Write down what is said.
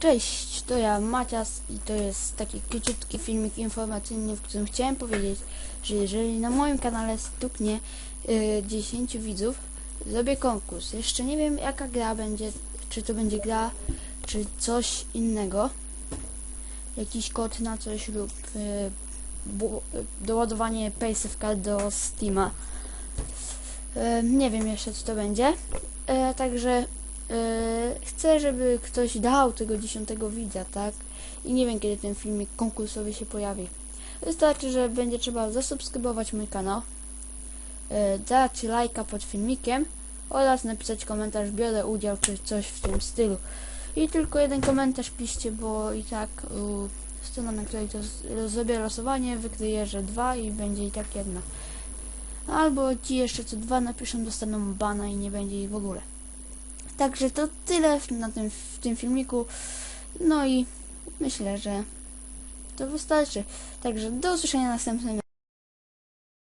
Cześć, to ja Macias i to jest taki króciutki filmik informacyjny, w którym chciałem powiedzieć, że jeżeli na moim kanale stuknie y, 10 widzów, zrobię konkurs. Jeszcze nie wiem jaka gra będzie, czy to będzie gra, czy coś innego. Jakiś kod na coś lub y, doładowanie Paysafe Card do Steama. Y, nie wiem jeszcze co to będzie. Y, także chcę, żeby ktoś dał tego dziesiątego widza, tak? I nie wiem, kiedy ten filmik konkursowy się pojawi. Wystarczy, że będzie trzeba zasubskrybować mój kanał, yy, dać lajka pod filmikiem oraz napisać komentarz, biorę udział, czy coś w tym stylu. I tylko jeden komentarz piszcie, bo i tak yy, strona, na której to zrobię losowanie, wykryje, że dwa i będzie i tak jedna. Albo ci jeszcze co dwa napiszą, dostaną bana i nie będzie ich w ogóle. Także to tyle na tym, w tym filmiku. No i myślę, że to wystarczy. Także do usłyszenia następnym